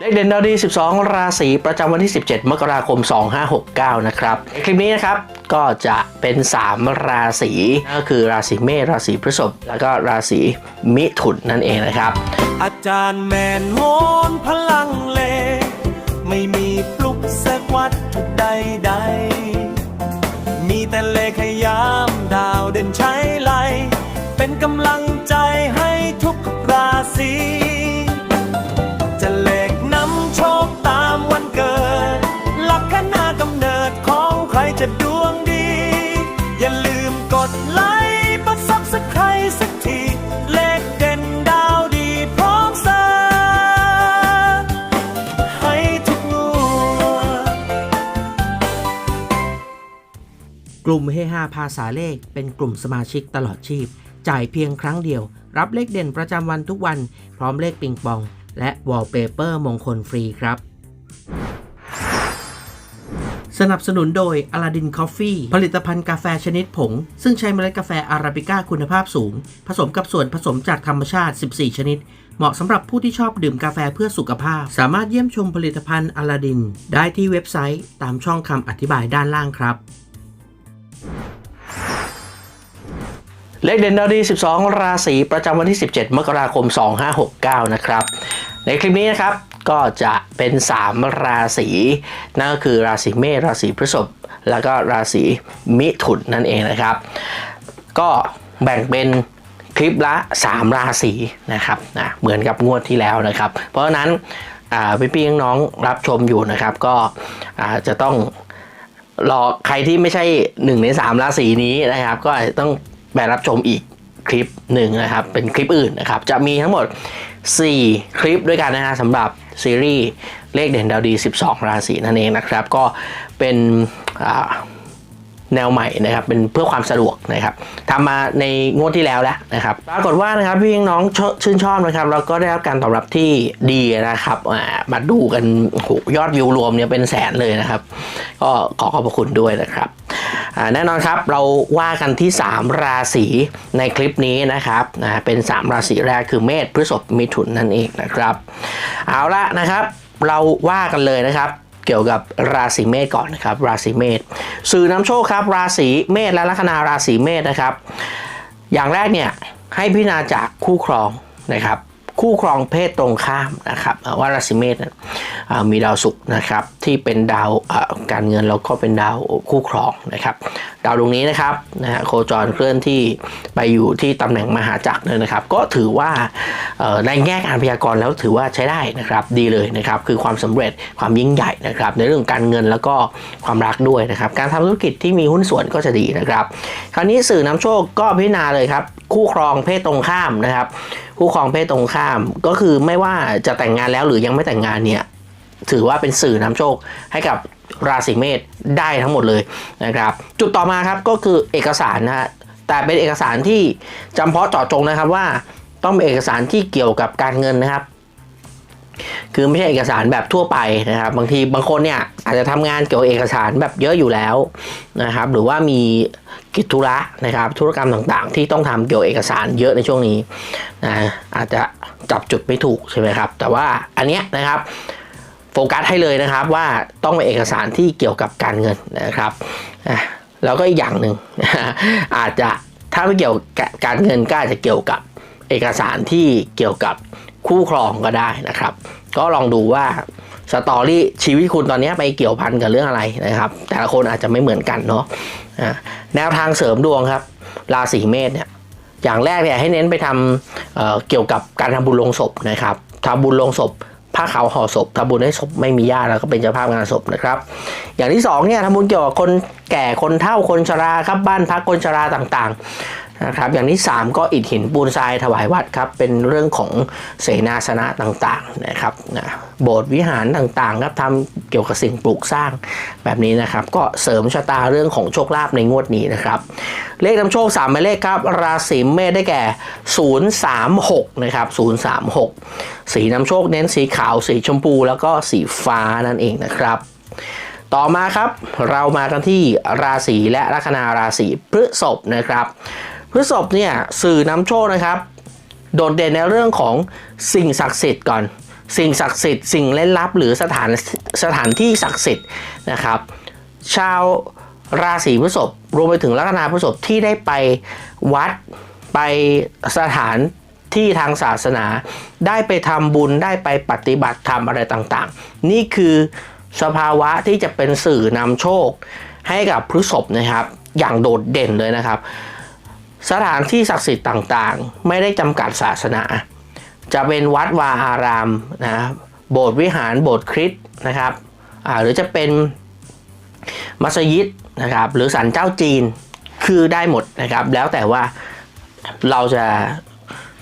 เลขเด่นดาวดี 12 ราศีประจำวันที่ 17 มกราคม 2569 นะครับ คลิปนี้นะครับก็จะเป็น 3 ราศีก็คือราศีเมษราศีพฤษภแล้วก็ราศีมิถุนนั่นเองนะครับ อาจารย์แมนโหนพลังเล ไม่มีปลุกเสกวัตถุกใดใด มีแต่เลขยามดาวเด่นใช้ไล เป็นกำลังใจให้ทุกราศี กลุ่มเฮฮาภาษาเลข เป็นกลุ่มสมาชิกตลอดชีพ จ่ายเพียงครั้งเดียว รับเลขเด่นประจำวันทุกวัน พร้อมเลขปิงปอง และวอลเปเปอร์มงคลฟรีครับ สนับสนุนโดย Aladdin Coffee ผลิตภัณฑ์กาแฟชนิดผง ซึ่งใช้เมล็ดกาแฟอาราบิก้าคุณภาพสูง ผสมกับส่วนผสมจากธรรมชาติ 14 ชนิดเหมาะสำหรับผู้ที่ชอบดื่มกาแฟเพื่อสุขภาพ สามารถเยี่ยมชมผลิตภัณฑ์ Aladdin ได้ที่เว็บไซต์ตามช่องคำอธิบายด้านล่างครับ เลขเด่นดาวดี 12 ราศีประจำวันที่ 17 มกราคม 2569 นะครับ ในคลิปนี้นะครับก็จะเป็น 3 ราศีนั่นก็คือราศีเมษราศีพฤษภแล้วก็ราศีมิถุนนั่นเองนะครับ ก็แบ่งเป็นคลิปละ 3 ราศีนะครับนะเหมือนกับงวดที่แล้วนะครับ เพราะฉะนั้นอ่พี่ๆน้องๆรับชมอยู่นะครับ ก็จะต้อง รอใครที่ไม่ใช่หนึ่งในสามราศีนี้นะครับ ก็ต้องไปรับชมอีกคลิปหนึ่งนะครับ เป็นคลิปอื่นนะครับ จะมีทั้งหมด 4 คลิปด้วยกันนะฮะสำหรับซีรีส์เลขเด่นดาวดี 12 ราศีนั่นเองนะครับ ก็เป็นอ่า แนวใหม่นะครับเป็นเพื่อความสะดวกนะครับทำมาในงวดที่แล้วแล้วนะครับปรากฏว่านะครับพี่น้องชชื่นชอบนะครับแล้วก็ได้รับการตอบรับที่ดีนะครับมาดูกันโหยอดวิวรวมเนี่ยเป็นแสนเลยนะครับ ก็ขอขอบพระคุณด้วยนะครับแน่นอนครับเราว่ากันที่ 3 ราศีในคลิปนี้นะครับเป็น 3 ราศีแรกคือเมษพฤษภมิถุนนั่นเองนะครับ เอาละนะครับ เราว่ากันเลยนะครับ เกี่ยวกับราศีเมษก่อนนะครับ ราศีเมษสื่อนำโชคครับ ราศีเมษและลัคนาราศีเมษนะครับ อย่างแรกเนี่ยให้พิจารณาจากคู่ครองนะครับ คู่ครองเพศตรงข้ามนะครับว่าราศีเมษมีดาวศุกร์นะครับที่เป็นดาวการเงินแล้วก็เป็นดาวคู่ครองนะครับ ดาวดวงนี้นะครับนะฮะโคจรเคลื่อนที่ไปอยู่ที่ตำแหน่งมหาจักรเลยนะครับ ก็ถือว่าในแง่การพยากรณ์แล้วถือว่าใช้ได้นะครับดีเลยนะครับคือความสำเร็จความยิ่งใหญ่นะครับ ในเรื่องการเงินแล้วก็ความรักด้วยนะครับ การทำธุรกิจที่มีหุ้นส่วนก็จะดีนะครับ คราวนี้สื่อนำโชคก็พิจารณาเลยครับคู่ครองเพศตรงข้ามนะครับ คู่ครองเพศตรงข้าม ก็คือไม่ว่าจะแต่งงานแล้วหรือยังไม่แต่งงานเนี่ย ถือว่าเป็นสื่อนำโชคให้กับราศีเมษได้ทั้งหมดเลยนะครับ จุดต่อมาครับก็คือเอกสารนะฮะแต่เป็นเอกสารที่จำเพาะเจาะจงนะครับว่าต้องเป็นเอกสารที่เกี่ยวกับการเงินนะครับ คือไม่ใช่เอกสารแบบทั่วไปนะครับ บางทีบางคนเนี่ยอาจจะทำงานเกี่ยวกับเอกสารแบบเยอะอยู่แล้วนะครับ หรือว่ามีกิจธุระนะครับ ธุรกรรมต่างๆ ที่ต้องทำเกี่ยวกับเอกสารเยอะในช่วงนี้นะอาจจะจับจุดไม่ถูกใช่ไหมครับ แต่ว่าอันเนี้ยนะครับโฟกัสให้เลยนะครับว่าต้องเป็นเอกสารที่เกี่ยวกับการเงินนะครับแล้วก็อีกอย่างหนึ่งอาจจะถ้าไม่เกี่ยวกับการเงินก็อาจจะเกี่ยวกับเอกสารที่เกี่ยวกับ คู่ครองก็ได้นะครับ ก็ลองดูว่าสตอรี่ชีวิตคุณตอนนี้ไปเกี่ยวพันกับเรื่องอะไรนะครับ แต่ละคนอาจจะไม่เหมือนกันเนาะอะแนวทางเสริมดวงครับ ราศีเมษเนี่ยอย่างแรกเนี่ยให้เน้นไปทำเเกี่ยวกับการทำบุญลงศพนะครับทำบุญลงศพผ้าขาวห่อศพทำบุญให้ศพไม่มีญาติแล้วก็เป็นเจ้าภาพงานศพนะครับ อย่างที่สองเนี่ยทำบุญเกี่ยวกับคนแก่คนเฒ่าคนชราครับบ้านพักคนชราต่างๆ นะครับอย่างที่ 3 ก็อิฐหินปูนทรายถวายวัดครับเป็นเรื่องของเสนาสนะต่างๆนะครับนะโบสถ์วิหารต่างๆครับทำเกี่ยวกับสิ่งปลูกสร้างแบบนี้นะครับ ก็เสริมชะตาเรื่องของโชคลาภในงวดนี้นะครับ เลขนำโชค3หมายเลขครับ ราศีเมษได้แก่ 036นะครับ036 สีนำโชคเน้นสีขาว สีชมพู แล้วก็สีฟ้านั่นเองนะครับต่อมาครับเรามากันที่ราศีและลัคนาราศีพฤษภนะครับ พฤษภเนี่ยสื่อนำโชคนะครับ โดดเด่นในเรื่องของสิ่งศักดิ์สิทธิ์ก่อน สิ่งศักดิ์สิทธิ์สิ่งเล่นลับ หรือสถานสถานที่ศักดิ์สิทธิ์นะครับ ชาวราศีพฤษภรวมไปถึงลัคนาพฤษภที่ได้ไปวัดไปสถานที่ทางศาสนา ได้ไปทำบุญได้ไปปฏิบัติธรรมอะไรต่างๆ นี่คือสภาวะที่จะเป็นสื่อนำโชคให้กับพฤษภนะครับ อย่างโดดเด่นเลยนะครับ สถานที่ศักดิ์สิทธิ์ต่างๆ ไม่ได้จำกัดศาสนา จะเป็นวัดวาอารามนะโบสถ์วิหารโบสถ์คริสต์นะครับหรือจะเป็นมัสยิดนะครับหรือศาลเจ้าจีนคือได้หมดนะครับ แล้วแต่ว่าเราจะ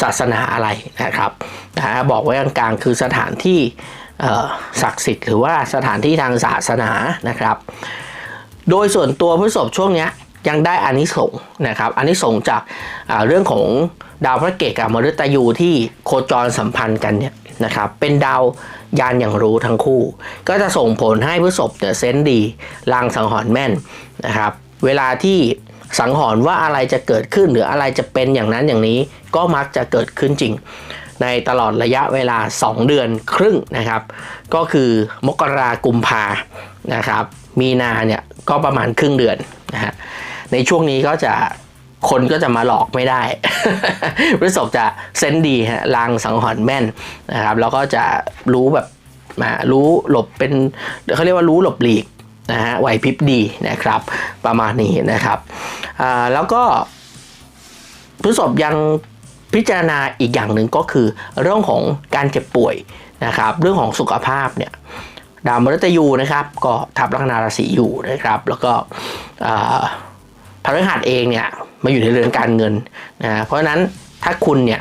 ศาสนาอะไรนะครับนะบอกไว้กลางๆคือสถานที่ศักดิ์สิทธิ์หรือว่าสถานที่ทางศาสนานะครับ โดยส่วนตัวพฤษภช่วงเนี้ย ยังได้อานิสงส์นะครับอานิสงส์จากเรื่องของดาวพระเกตกับมฤตยูที่โคจรสัมพันธ์กันเนี่ยนะครับเป็นดาวยานอย่างรู้ทั้งคู่ ก็จะส่งผลให้พฤษภเนี่ยเซนดีลางสังหรณ์แม่นนะครับเวลาที่สังหรณ์ว่าอะไรจะเกิดขึ้นหรืออะไรจะเป็นอย่างนั้นอย่างนี้ก็มักจะเกิดขึ้นจริง ในตลอดระยะเวลา 2 เดือนครึ่งนะครับ ก็คือมกรากุมภานะครับ มีนาเนี่ยก็ประมาณครึ่งเดือนนะฮะ ในช่วงนี้ก็จะคนก็จะมาหลอกไม่ได้ พฤษภจะเซนดีฮะลางสังหรณ์แม่นนะครับ แล้วก็จะรู้แบบมารู้หลบเป็นเขาเรียกว่ารู้หลบหลีกนะฮะไหวพริบดีนะครับ ประมาณนี้นะครับแล้วก็พฤษภยังพิจารณาอีกอย่างหนึ่งก็คือเรื่องของการเจ็บป่วยนะครับ เรื่องของสุขภาพเนี่ยดาวมฤตยูนะครับ ก็ทับลัคนาราศีอยู่นะครับ แล้วก็ พฤหัสเองเนี่ยมาอยู่ในเรือนการเงินนะเพราะฉะนั้นถ้าคุณเนี่ย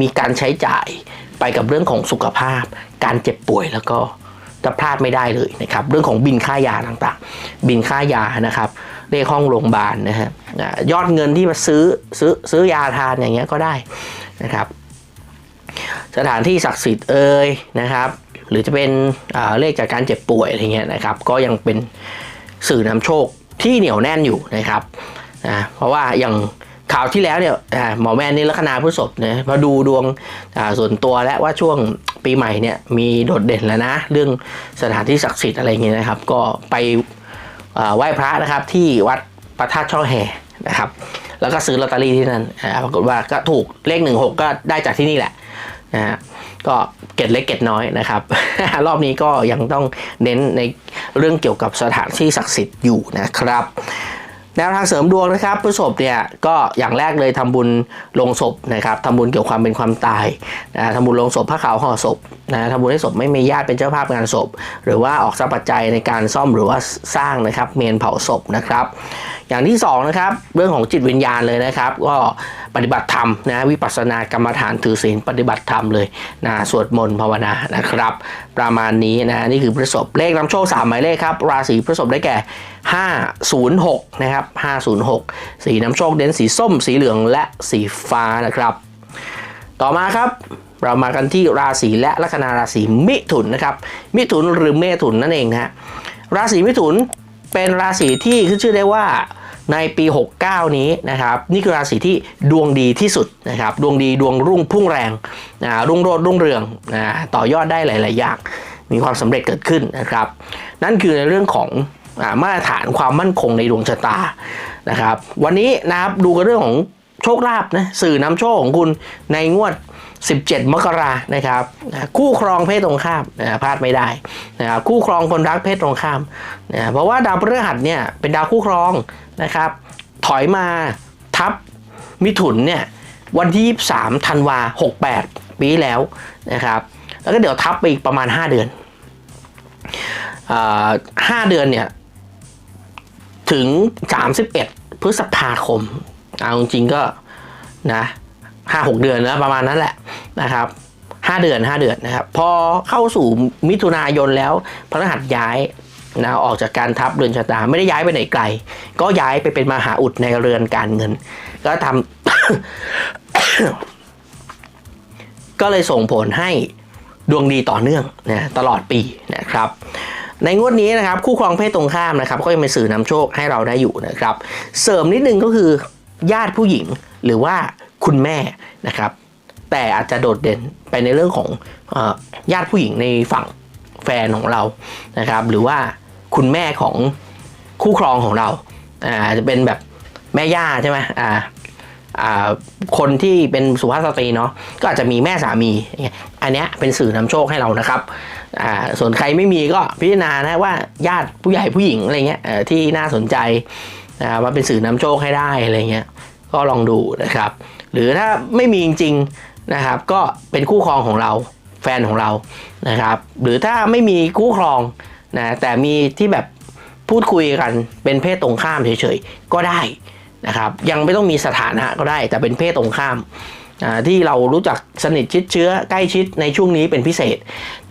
มีการใช้จ่ายไปกับเรื่องของสุขภาพ การเจ็บป่วยแล้วก็จะพลาดไม่ได้เลยนะครับ เรื่องของบินค่ายาต่างๆ บินค่ายานะครับเลขห้องโรงพยาบาลนะฮะยอดเงินที่มาซื้อซื้อซื้อยาทานอย่างเงี้ยก็ได้นะครับ สถานที่ศักดิ์สิทธิ์เอ่ยนะครับ หรือจะเป็นเลขจากการเจ็บป่วยอะไรเงี้ยนะครับ ก็ยังเป็นสื่อนำโชค ที่เหนียวแน่นอยู่นะครับนะเพราะว่าอย่างข่าวที่แล้วเนี่ยหมอแมนนี่ลัคนาพฤษภเนี่ยมาดูดวงส่วนตัวและว่าช่วงปีใหม่เนี่ยมีโดดเด่นแล้วนะ เรื่องสถานที่ศักดิ์สิทธิ์อะไรเงี้ยนะครับ ก็ไปไหว้พระนะครับที่วัดประทัดช่อแห่นะครับ แล้วก็ซื้อลอตเตอรี่ที่นั่นปรากฏว่าก็ถูกเลขหนึ่งหกก็ได้จากที่นี่แหละนะฮะ ก็เก็ดเล็กเก็ดน้อยนะครับ รอบนี้ก็ยังต้องเน้นในเรื่องเกี่ยวกับสถานที่ศักดิ์สิทธิ์อยู่นะครับแนวทางเสริมดวงนะครับพฤษภเนี่ยก็อย่างแรกเลยทำบุญลงศพนะครับทำบุญเกี่ยวกับความเป็นความตายนะทำบุญลงศพผ้าขาวห่อศพนะทำบุญให้ศพไม่มีญาติเป็นเจ้าภาพงานศพ หรือว่าออกทรัพย์ปัจจัยในการซ่อมหรือว่าสร้างนะครับเมนเผาศพนะครับ อย่างที่สองนะครับเรื่องของจิตวิญญาณเลยนะครับ ก็ปฏิบัติธรรมนะวิปัสสนากรรมฐานถือศีลปฏิบัติธรรมเลยนะสวดมนต์ภาวนานะครับ ประมาณนี้นะนี่คือพฤษภเลขนำโชคสามหมายเลขครับราศีพฤษภได้แก่ 506นะครับ506 สีน้ำโชคเด่นสีส้ม สีเหลืองและสีฟ้านะครับ ต่อมาครับ เรามากันที่ราศีและลัคนาราศีมิถุนนะครับ มิถุนหรือเมถุนนั่นเองนะฮะราศีมิถุนเป็นราศีที่ขึ้นชื่อได้ว่าในปี 69 นี้นะครับนี่คือราศีที่ดวงดีที่สุดนะครับดวงดีดวงรุ่งพุ่งแรงนะรุ่งโรจน์รุ่งเรืองนะต่อยอดได้หลาย ๆ อย่าง มีความสำเร็จเกิดขึ้นนะครับ นั่นคือในเรื่องของอมาตรฐานความมั่นคงในดวงชะตานะครับ วันนี้นะครับดูกันเรื่องของ โชคลาภนะสื่อนำโชคของคุณในงวด 17 มกรานะครับคู่ครองเพศตรงข้ามนะพลาดไม่ได้นะครับคู่ครองคนรักเพศตรงข้ามนะเพราะว่าดาวพฤหัสเนี่ยเป็นดาวคู่ครองนะครับ ถอยมาทับมิถุนเนี่ยวันที่ 23ธันวา68 ปีแล้วนะครับ แล้วก็เดี๋ยวทับไปอีกประมาณ 5 เดือนอ่าห้าเดือนเนี่ยถึง 31 พฤษภาคม เอาจริงก็นะห้าหกเดือนนะประมาณนั้นแหละนะครับห้าเดือนห้าเดือนนะครับ พอเข้าสู่มิถุนายนแล้วพระรหัสย้ายนะออกจากการทับเรือนชะตาไม่ได้ย้ายไปไหนไกล ก็ย้ายไปเป็นมหาอุดในเรือนการเงิน ก็ทำก็เลยส่งผลให้ดวงดีต่อเนื่องนะตลอดปีนะครับในงวดนี้นะครับคู่ครองเพศตรงข้ามนะครับ ก็ยังเป็นสื่อนำโชคให้เราได้อยู่นะครับ เสริมนิดนึงก็คือ ญาติผู้หญิงหรือว่าคุณแม่นะครับ แต่อาจจะโดดเด่นไปในเรื่องของอญาติผู้หญิงในฝั่งแฟนของเรานะครับ หรือว่าคุณแม่ของคู่ครองของเราอาจจะเป็นแบบแม่ย่าใช่ไหมอ่าคนที่เป็นสุภาพสตรีเนาะก็อาจจะมีแม่สามี อันเนี้ยเป็นสื่อนำโชคให้เรานะครับส่วนใครไม่มีก็พิจารณานะว่าญาติผู้ใหญ่ผู้หญิงอะไรเงี้ยที่น่าสนใจ นะว่าเป็นสื่อนำโชคให้ได้อะไรเงี้ยก็ลองดูนะครับ หรือถ้าไม่มีจริงๆนะครับก็เป็นคู่ครองของเราแฟนของเรานะครับหรือถ้าไม่มีคู่ครองนะแต่มีที่แบบพูดคุยกันเป็นเพศตรงข้ามเฉยๆก็ได้นะครับยังไม่ต้องมีสถานะก็ได้แต่เป็นเพศตรงข้าม ที่เรารู้จักสนิทชิดเชื้อใกล้ชิดในช่วงนี้เป็นพิเศษ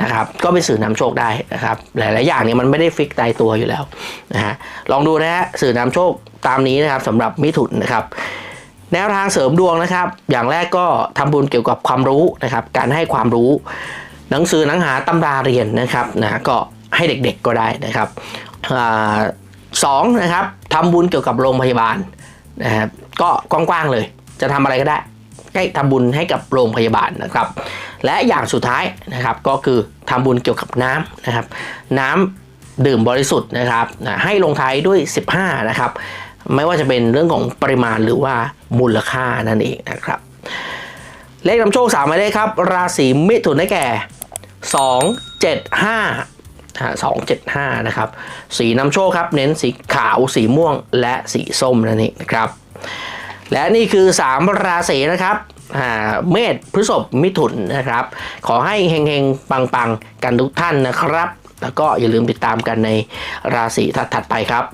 นะครับก็เป็นสื่อนำโชคได้นะครับหลาย ๆ อย่างเนี่ยมันไม่ได้ฟิกตายตัวอยู่แล้วนะฮะลองดูนะฮะสื่อนำโชคตามนี้นะครับสำหรับมิถุนนะครับแนวทางเสริมดวงนะครับ อย่างแรกก็ทำบุญเกี่ยวกับความรู้นะครับ การให้ความรู้ หนังสือหนังหาตำราเรียนนะครับนะก็ให้เด็ก ๆ ก็ได้นะครับอสองนะครับทำบุญเกี่ยวกับโรงพยาบาลนะครับก็กว้างๆเลย จะทำอะไรก็ได้ ให้ทำบุญให้กับโรงพยาบาลนะครับ และอย่างสุดท้ายนะครับก็คือทำบุญเกี่ยวกับน้ำนะครับ น้ำดื่มบริสุทธิ์นะครับให้ลงท้ายด้วย 15 นะครับ ไม่ว่าจะเป็นเรื่องของปริมาณหรือว่ามูลค่านั่นเองนะครับ เลขนำโชค3หมายเลขครับ ราศีมิถุนได้แก่ 2 7 5สองเจ็ดห้านะครับ สีนำโชคครับ เน้นสีขาวสีม่วงและสีส้มนั่นเองนะครับ และนี่คือ 3 ราศีนะครับอ่าเมษพฤษภมิถุนนะครับ ขอให้เฮงๆ ปังๆ กันทุกท่านนะครับ แล้วก็อย่าลืมติดตามกันในราศีถัดๆไปครับ